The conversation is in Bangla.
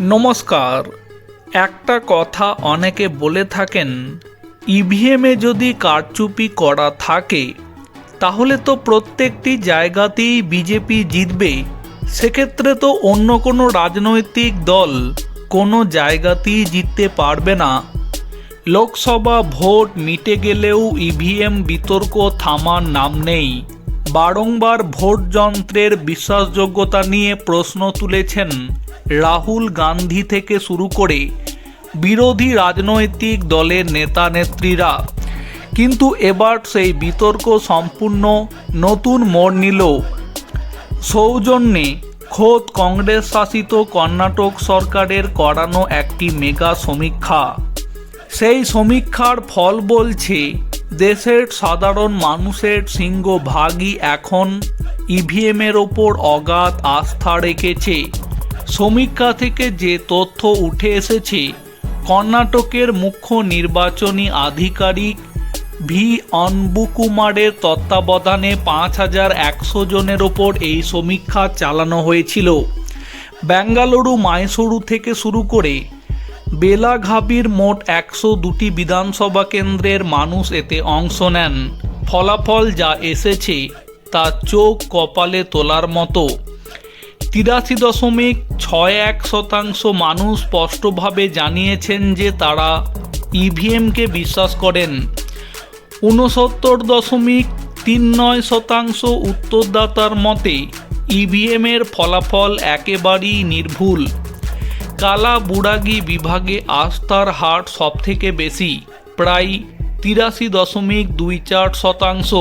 নমস্কার। একটা কথা অনেকে বলে থাকেন ইভিএমে যদি কারচুপি করা থাকে, তাহলে তো প্রত্যেকটি জায়গাতেই বিজেপি জিতবে। সেক্ষেত্রে তো অন্য কোনো রাজনৈতিক দল কোনো জায়গাতেই জিততে পারবে না। লোকসভা ভোট মিটে গেলেও ইভিএম বিতর্ক থামার নাম নেই। বারংবার ভোট যন্ত্রের বিশ্বাসযোগ্যতা নিয়ে প্রশ্ন তুলেছেন রাহুল গান্ধী থেকে শুরু করে বিরোধী রাজনৈতিক দলের নেতা নেত্রীরা। কিন্তু এবার সেই বিতর্ক সম্পূর্ণ নতুন মোড় নিল। সৌজন্যে খোদ কংগ্রেস শাসিত কর্ণাটক সরকারের করানো একটি মেগা সমীক্ষা। সেই সমীক্ষার ফল বলছে, দেশের সাধারণ মানুষের সিংহভাগই এখন ইভিএমের ওপর অগাধ আস্থা রেখেছে। সমীক্ষা থেকে যে তথ্য উঠে এসেছে, কর্ণাটকের মুখ্য নির্বাচনী আধিকারিক ভি. অনবুকুমারের তত্ত্বাবধানে পাঁচ হাজার একশো জনের ওপর এই সমীক্ষা চালানো হয়েছিল। বেঙ্গালুরু, মাইসুরু থেকে শুরু করে বেলাঘাবির মোট একশো দুটি বিধানসভা কেন্দ্রের মানুষ এতে অংশ নেন। ফলাফল যা এসেছে তা চোখ কপালে তোলার মতো। তিরাশি দশমিক ছয় এক শতাংশ মানুষ স্পষ্টভাবে জানিয়েছেন যে তারা ইভিএমকে বিশ্বাস করেন। ঊনসত্তর দশমিক তিন নয় শতাংশ উত্তরদাতার মতে, ইভিএমের ফলাফল একেবারেই নির্ভুল। কালা বুড়াগি বিভাগে আস্থার হার সবথেকে বেশি, প্রায় তিরাশি দশমিক দুই চার শতাংশ।